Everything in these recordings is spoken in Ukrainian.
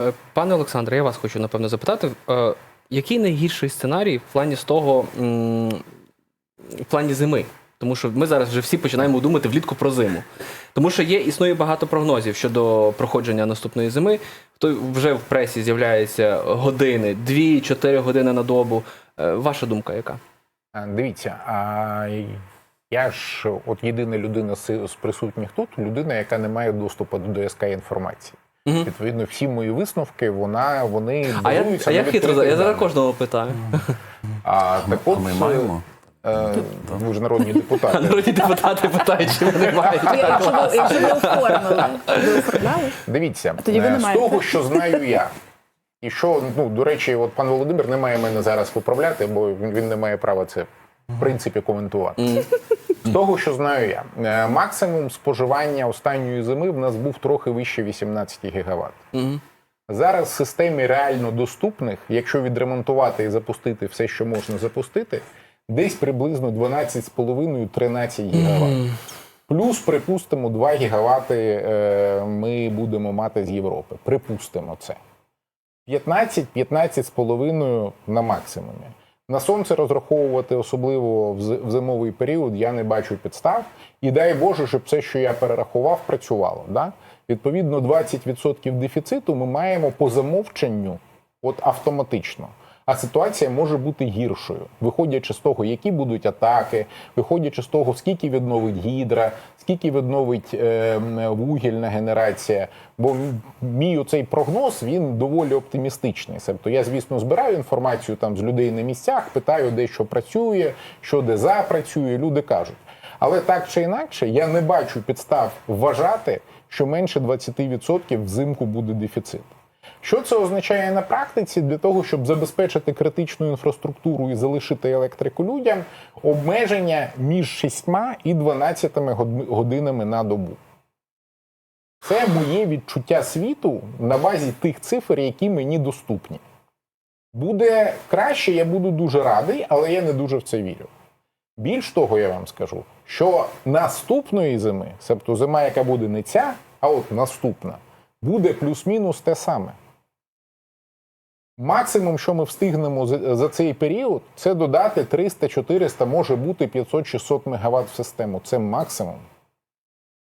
Е, Пане Олександре, я вас хочу напевно запитати, е, який найгірший сценарій в плані з того, в плані зими? Тому що ми зараз вже всі починаємо думати влітку про зиму. Тому що є існує багато прогнозів щодо проходження наступної зими. То вже в пресі з'являються години, 2-4 години на добу. Е, Ваша думка яка? Дивіться, а я ж от єдина людина з присутніх тут, людина, яка не має доступу до ДСК інформації. Мгм. Відповідно, всі мої висновки, вона вони А я, а я хитро я зараз кожного питаю. А так от ми маємо? е, ви ж народні депутати. Народні депутати питають, чи вони мають. Якщо ви, оформили, ви оформляли? Дивіться, е, з того, що знаю я. І що, ну, до речі, от пан Володимир не має мене зараз виправляти, бо він не має права це в принципі коментувати. З того, що знаю я, е, максимум споживання останньої зими в нас був трохи вище 18 гігаватт. Мгм. Зараз в системі реально доступних, якщо відремонтувати і запустити все, що можна запустити, десь приблизно 12,5-13 гігаватт. Плюс, припустимо, 2 гігавати е, ми будемо мати з Європи. Припустимо це. 15-15,5 на максимумі. На сонце розраховувати, особливо в зимовий період, я не бачу підстав. І дай Боже, щоб все, що я перерахував, працювало. Да? Відповідно, 20% дефіциту ми маємо по замовченню от автоматично. А ситуація може бути гіршою, виходячи з того, які будуть атаки, виходячи з того, скільки відновить гідра, скільки відновить е, вугільна генерація. Бо мій оцей прогноз він доволі оптимістичний. Тобто я, звісно, збираю інформацію там з людей на місцях, питаю, де що працює, що де запрацює. Люди кажуть. Але так чи інакше, я не бачу підстав вважати, що менше 20% взимку буде дефіцит. Що це означає на практиці для того, щоб забезпечити критичну інфраструктуру і залишити електрику людям обмеження між 6 і 12 годинами на добу? Це моє відчуття світу на базі тих цифр, які мені доступні. Буде краще, я буду дуже радий, але я не дуже в це вірю. Більш того, я вам скажу, що наступної зими, тобто зима, яка буде не ця, а от наступна, буде плюс-мінус те саме. Максимум, що ми встигнемо за, цей період, це додати 300-400, може бути 500-600 МВт в систему. Це максимум.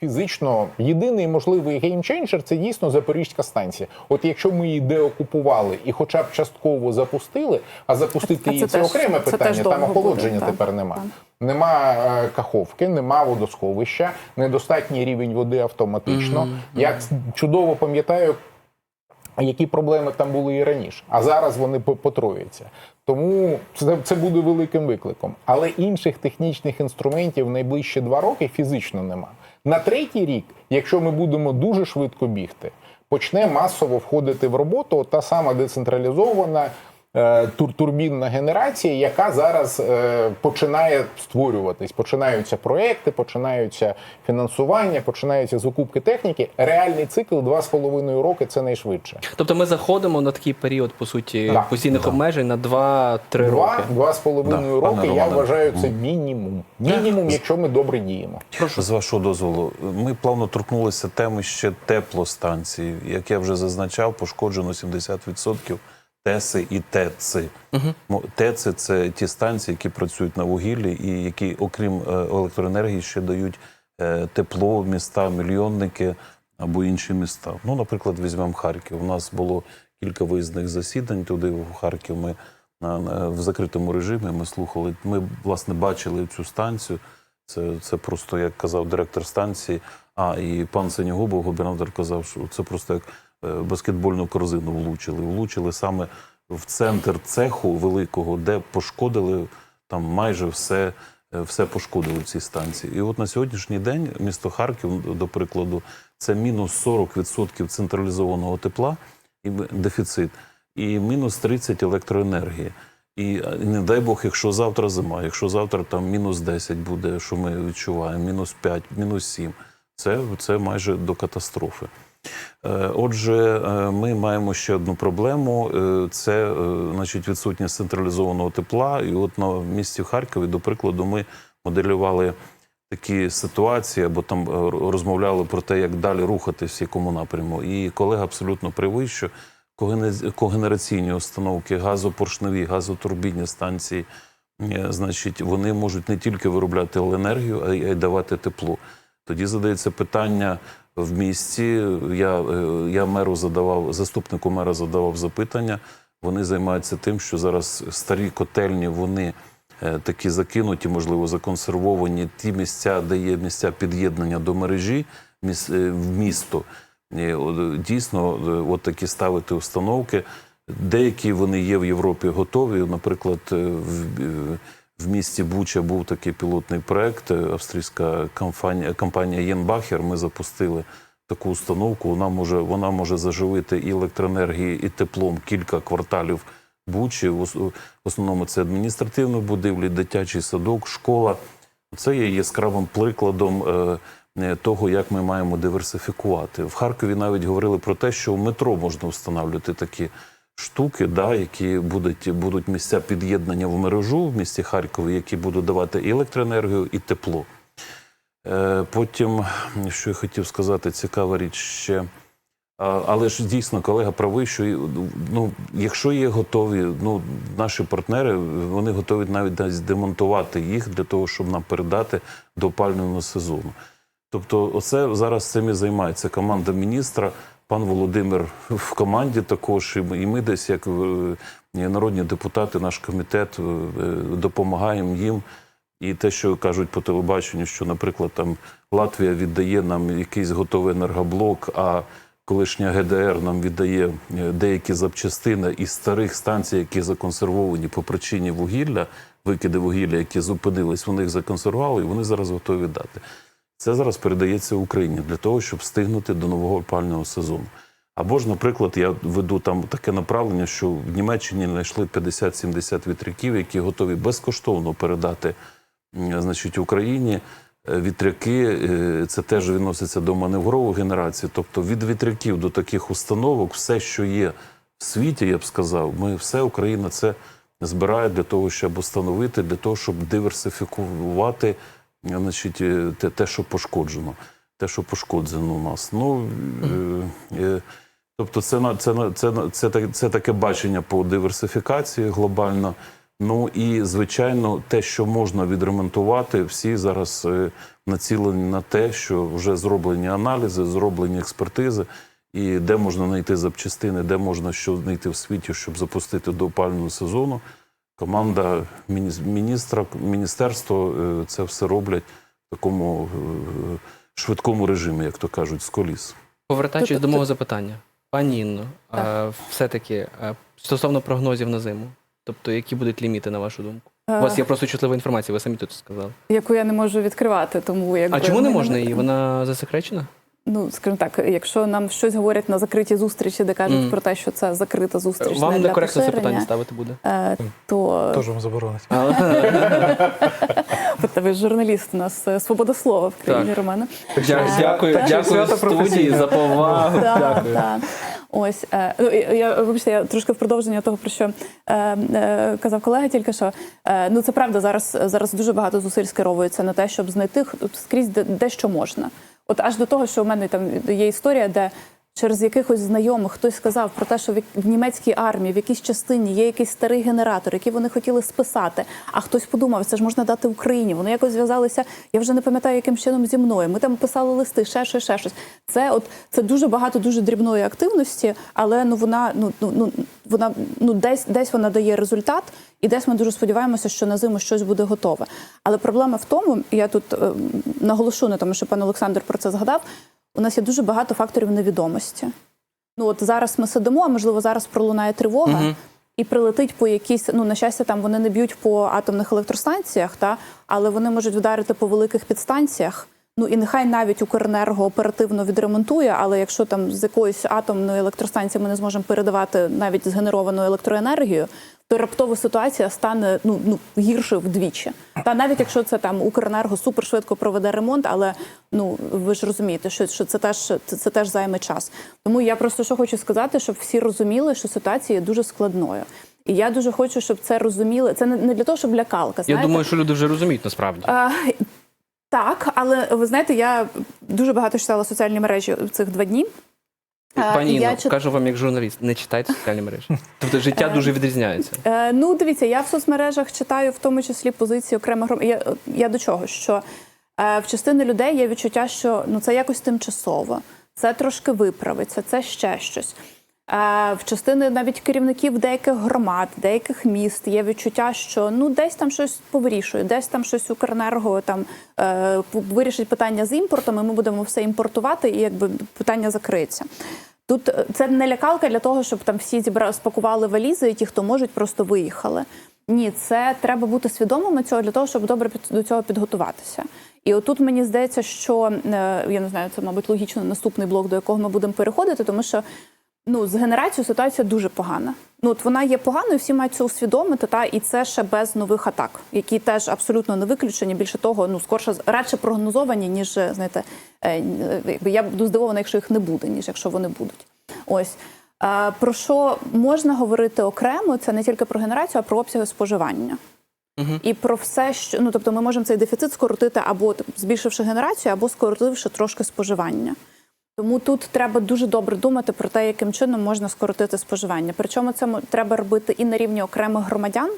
Фізично єдиний можливий геймченджер це дійсно Запорізька станція. От якщо ми її деокупували і хоча б частково запустили, а запустити її це це, окреме це питання, теж там охолодження буде, так. тепер нема. Так. Нема е, каховки, нема водосховища, недостатній рівень води автоматично. Я чудово пам'ятаю, які проблеми там були і раніше, а зараз вони по- потроюються. Тому це, це буде великим викликом. Але інших технічних інструментів найближчі два роки фізично нема. На третій рік, якщо ми будемо дуже швидко бігти, почне масово входити в роботу та сама децентралізована турбінна генерація, яка зараз е, починає створюватись. Починаються проекти, починаються фінансування, починаються закупки техніки. Реальний цикл 2,5 роки це найшвидше. Тобто ми заходимо на такий період, по суті, Да, постійних обмежень на 2-3 Два, роки. два з половиною Да, роки, пане я Романе. вважаю, це мінімум. Мінімум, якщо ми добре діємо. З вашого дозволу, ми плавно торкнулися теми ще теплостанцій. Як я вже зазначав, пошкоджено 70% ТЕСи і ТЕЦи. Угу. ТЕЦи це ті станції, які працюють на вугіллі і які, окрім е, електроенергії, ще дають е, тепло міста, мільйонники або інші міста. Ну, наприклад, візьмемо Харків. У нас було кілька виїзних засідань туди, в Харків. Ми на- в закритому режимі ми слухали. Ми, власне, бачили цю станцію. Це, це просто, як казав директор станції, а і пан Синягубов, губернатор, казав, що це просто як е, баскетбольну корзину влучили. Влучили саме в центр цеху великого, де пошкодили там майже все, е, все пошкодили в цій станції. І от на сьогоднішній день місто Харків, до прикладу, це мінус 40% централізованого тепла і дефіцит, і мінус 30 електроенергії. І е, не дай Бог, якщо завтра зима, якщо завтра там мінус 10 буде, що ми відчуваємо, мінус 5, мінус 7, це, це майже до катастрофи. Е, Отже, е, ми маємо ще одну проблему: Е, це значить відсутність централізованого тепла. І от на місті Харкові, до прикладу, ми моделювали такі ситуації, або там розмовляли про те, як далі рухатись в якому напряму. І колега абсолютно правий, що когенераційні установки, газопоршневі, газотурбінні станції, значить, вони можуть не тільки виробляти енергію, а й давати тепло. Тоді задається питання в місті. Я, е, я меру задавав, заступнику мера задавав запитання. Вони займаються тим, що зараз старі котельні, вони е, такі закинуті, можливо, законсервовані. Ті місця, де є місця під'єднання до мережі е, в місто. Дійсно, от такі ставити установки. Деякі вони є в Європі готові. Наприклад, в, в місті Буча був такий пілотний проект. е, Австрійська компанія, компанія Єнбахер. Ми запустили таку установку. Вона може, вона може заживити і електроенергії, і теплом кілька кварталів Бучі. В основному це адміністративні будівлі, дитячий садок, школа. Це є яскравим прикладом е, е, того, як ми маємо диверсифікувати. В Харкові навіть говорили про те, що в метро можна встановлювати такі штуки, да, які будуть, будуть місця під'єднання в мережу в місті Харкові, які будуть давати і електроенергію, і тепло. Е, Потім, що я хотів сказати, цікава річ ще. Але ж дійсно колега правий, що ну, якщо є готові, ну наші партнери вони готові навіть десь демонтувати їх для того, щоб нам передати до опалювального сезону. Тобто, оце зараз цим і займається команда міністра. Пан Володимир в команді також, і ми, десь, як е, народні депутати, наш комітет, е, допомагаємо їм. І те, що кажуть по телебаченню, що, наприклад, там Латвія віддає нам якийсь готовий енергоблок, а колишня ГДР нам віддає е, деякі запчастини із старих станцій, які законсервовані по причині вугілля, викиди вугілля, які зупинились, вони їх законсервували, і вони зараз готові дати. Це зараз передається Україні для того, щоб встигнути до нового опального сезону. Або ж, наприклад, я веду там таке направлення, що в Німеччині знайшли 50-70 вітряків, які готові безкоштовно передати значить, Україні. Е, Вітряки е, це теж відноситься до маневрової генерації. Тобто від вітряків до таких установок, все, що є в світі, я б сказав, ми все Україна це збирає для того, щоб установити, для того, щоб диверсифікувати значить, е, те, те, що пошкоджено. Те, що пошкоджено у нас. Ну, е, е, тобто, це, на- це, це, це, це таке бачення по диверсифікації глобально. Ну і звичайно, те, що можна відремонтувати, всі зараз е, націлені на те, що вже зроблені аналізи, зроблені експертизи, і де можна знайти запчастини, де можна що знайти в світі, щоб запустити до опального сезону. Команда мініс- міністра, міністерство е, це все роблять в такому е, швидкому режимі, як то кажуть, з коліс. Повертаючись до мого запитання, пані Інно, а, все-таки стосовно прогнозів на зиму, тобто які будуть ліміти, на вашу думку? У вас є просто чутлива інформація, ви самі тут сказали. яку я не можу відкривати, тому якби А чому не можна її? Вона засекречена? Ну, скажімо так, якщо нам щось говорять на закритій зустрічі, де кажуть Мгм. про те, що це закрита зустріч, Вам не для некоректно це питання ставити буде. е, то Теж вам заборонить. Ви журналіст у нас е, свобода слова в країні Романа. Дякую, дякую Свято студії за повагу. Дякую. Ось е, ну, я, вибачте, я трошки в продовження того, про що е, е, казав колега, тільки що е, ну це правда. Зараз зараз дуже багато зусиль скеровується на те, щоб знайти скрізь де, де що можна. От аж до того, що у мене там є історія, де через якихось знайомих хтось сказав про те, що в, німецькій армії в якійсь частині є якийсь старий генератор, який вони хотіли списати. А хтось подумав, це ж можна дати Україні. Вони якось зв'язалися. Я вже не пам'ятаю, яким чином зі мною. Ми там писали листи, ще щось, ще щось. Це от це дуже багато дуже дрібної активності, але ну вона ну ну ну вона ну десь десь вона дає результат, і десь ми дуже сподіваємося, що на зиму щось буде готове. Але проблема в тому, я тут е, наголошу на тому, що пан Олександр про це згадав. У нас є дуже багато факторів невідомості. Ну от зараз ми сидимо, а можливо, зараз пролунає тривога. І прилетить по якійсь, ну на щастя, там вони не б'ють по атомних електростанціях, та але вони можуть вдарити по великих підстанціях. Ну і нехай навіть Укренерго оперативно відремонтує, але якщо там з якоїсь атомної електростанції ми не зможемо передавати навіть згенеровану електроенергію, то раптово ситуація стане ну ну гірше вдвічі. Та навіть якщо це там Укренерго супершвидко проведе ремонт, але ну ви ж розумієте, що, що це теж це, це теж займе час. Тому я просто що хочу сказати, щоб всі розуміли, що ситуація є дуже складною. І я дуже хочу, щоб це розуміли. Це не, для того, щоб лякалка. Я думаю, що люди вже розуміють насправді. А, Так, але ви знаєте, я дуже багато читала соціальні мережі цих два дні. Е, Пані і я чит- кажу вам як журналіст, не читайте соціальні мережі. Тобто життя дуже відрізняється. Е, ну, дивіться, я в соцмережах читаю в тому числі позиції окремих гром. Я, я до чого? Що е, в частини людей є відчуття, що ну це якось тимчасово, це трошки виправиться, це ще щось. Е, в частини навіть керівників деяких громад, деяких міст є відчуття, що ну десь там щось повирішує, десь там щось Укренерго там е, вирішить питання з імпортом, і ми будемо все імпортувати, і якби питання закриється. Тут е, це не лякалка для того, щоб там всі зібра спакували валізи, і ті, хто можуть, просто виїхали. Ні, це треба бути свідомими цього для того, щоб добре під, до цього підготуватися. І отут мені здається, що я не знаю, це мабуть логічно наступний блок, до якого ми будемо переходити, тому що ну з генерацією ситуація дуже погана. Ну от вона є поганою, всі мають це усвідомити, та і це ще без нових атак, які теж абсолютно не виключені. Більше того, ну скорше радше прогнозовані, ніж знаєте, е, якби я буду здивована, якщо їх не буде, ніж якщо вони будуть. Ось Е, про що можна говорити окремо, це не тільки про генерацію, а про обсяги споживання. І про все, що ну тобто, ми можемо цей дефіцит скоротити або збільшивши генерацію, або скоротивши трошки споживання. Тому тут треба дуже добре думати про те, яким чином можна скоротити споживання. Причому це треба робити і на рівні окремих громадян.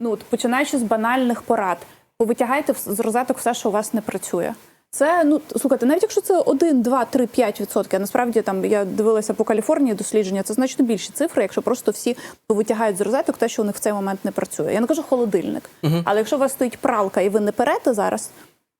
Ну, от, починаючи з банальних порад, повитягайте з розеток все, що у вас не працює. Це ну слухайте, навіть якщо це 1, 2, 3, 5 відсотків, а насправді там я дивилася по Каліфорнії дослідження, це значно більші цифри, якщо просто всі повитягають з розеток те, що у них в цей момент не працює. Я не кажу холодильник, але якщо у вас стоїть пралка і ви не перете зараз,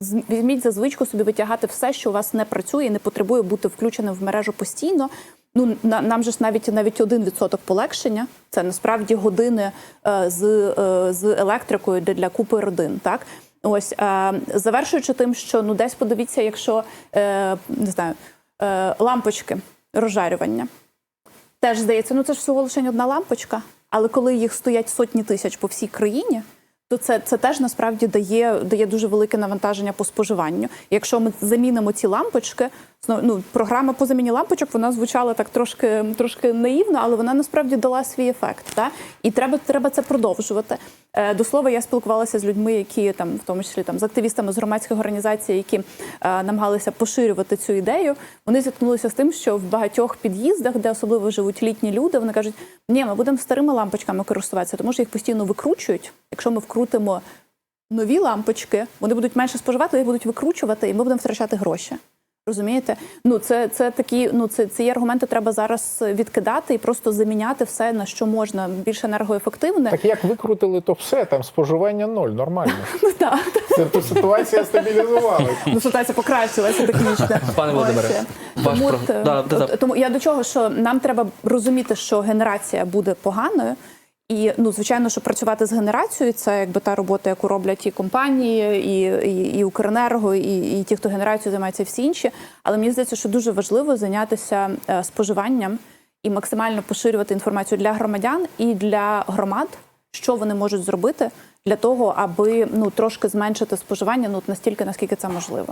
візьміть за звичку собі витягати все, що у вас не працює не потребує бути включеним в мережу постійно. Ну на, нам же ж навіть навіть один відсоток полегшення. Це насправді години е, з, е, з електрикою для, купи родин. Так ось е, завершуючи тим, що ну десь подивіться, якщо не знаю лампочки розжарювання. Теж здається, ну це ж всього лише одна лампочка. Але коли їх стоять сотні тисяч по всій країні, то це, це теж насправді дає, дає дуже велике навантаження по споживанню. Якщо ми замінимо ці лампочки, ну, програма по заміні лампочок вона звучала так трошки, трошки наївно, але вона насправді дала свій ефект. Та? І треба, треба це продовжувати. Е, До слова, я спілкувалася з людьми, які там, в тому числі там з активістами з громадських організацій, які е, намагалися поширювати цю ідею. Вони зіткнулися з тим, що в багатьох під'їздах, де особливо живуть літні люди, вони кажуть: ні, ми будемо старими лампочками користуватися, тому що їх постійно викручують. Якщо ми вкрутимо нові лампочки, вони будуть менше споживати, їх будуть викручувати, і ми будемо втрачати гроші. Розумієте? Ну це, це такі, ну це ці аргументи треба зараз відкидати і просто заміняти все на що можна більш енергоефективне. Так як викрутили, то все, там споживання ноль, нормально. Ну, так. Це то ситуація стабілізувалася. Ну, ситуація покращилася технічно. Пане Володимире, тому я до чого, що нам треба розуміти, що генерація буде поганою. І ну, звичайно, що працювати з генерацією це якби та робота, яку роблять і компанії, і, і, і Укренерго, і, і ті, хто генерацією займається, всі інші. Але мені здається, що дуже важливо зайнятися е, споживанням і максимально поширювати інформацію для громадян і для громад, що вони можуть зробити для того, аби ну трошки зменшити споживання, ну настільки, наскільки це можливо.